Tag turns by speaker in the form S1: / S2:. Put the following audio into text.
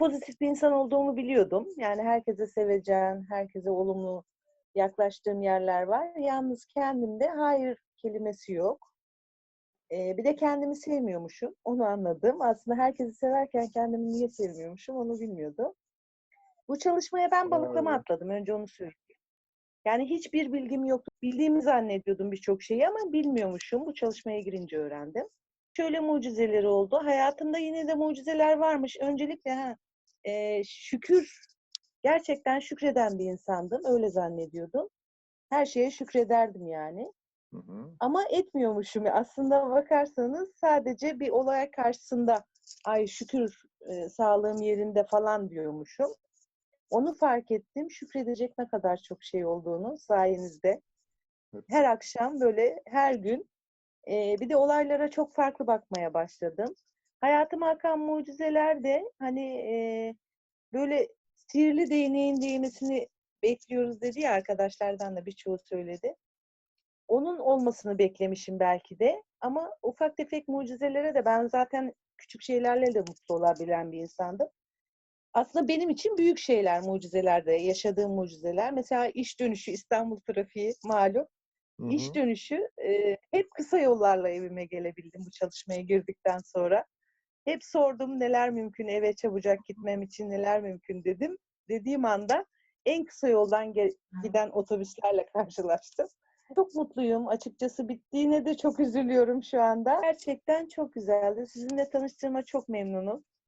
S1: pozitif bir insan olduğumu biliyordum. Yani herkese sevecen, herkese olumlu yaklaştığım yerler var. Yalnız kendimde hayır kelimesi yok. Ee, bir de kendimi sevmiyormuşum. Onu anladım. Aslında herkesi severken kendimi niye sevmiyormuşum onu bilmiyordum. Bu çalışmaya ben balıklama atladım. Önce onu söyleyeyim. Yani hiçbir bilgim yoktu. Bildiğimi zannediyordum birçok şeyi ama bilmiyormuşum. Bu çalışmaya girince öğrendim. Şöyle mucizeleri oldu. Hayatımda yine de mucizeler varmış. Öncelikle ha, e, şükür, gerçekten şükreden bir insandım. Öyle zannediyordum. Her şeye şükrederdim yani.
S2: Hı hı.
S1: Ama etmiyormuşum. Aslında bakarsanız sadece bir olay karşısında ay şükür e, sağlığım yerinde falan diyormuşum. Onu fark ettim. Şükredecek ne kadar çok şey olduğunu sayenizde.
S2: Evet.
S1: Her akşam böyle her gün e, bir de olaylara çok farklı bakmaya başladım. Hayatıma akan mucizeler de hani e, böyle sihirli değneğin değmesini bekliyoruz dedi ya arkadaşlardan da birçoğu söyledi. Onun olmasını beklemişim belki de ama ufak tefek mucizelere de ben zaten küçük şeylerle de mutlu olabilen bir insandım. Aslında benim için büyük şeyler mucizelerde, yaşadığım mucizeler. Mesela iş dönüşü İstanbul trafiği malum.
S2: Hı
S1: İş
S2: hı.
S1: dönüşü e, hep kısa yollarla evime gelebildim bu çalışmaya girdikten sonra. Hep sordum neler mümkün eve çabucak gitmem için neler mümkün dedim. Dediğim anda en kısa yoldan giden otobüslerle karşılaştım. Çok mutluyum. Açıkçası bittiğine de çok üzülüyorum şu anda. Gerçekten çok güzeldi. Sizinle tanıştığıma çok memnunum.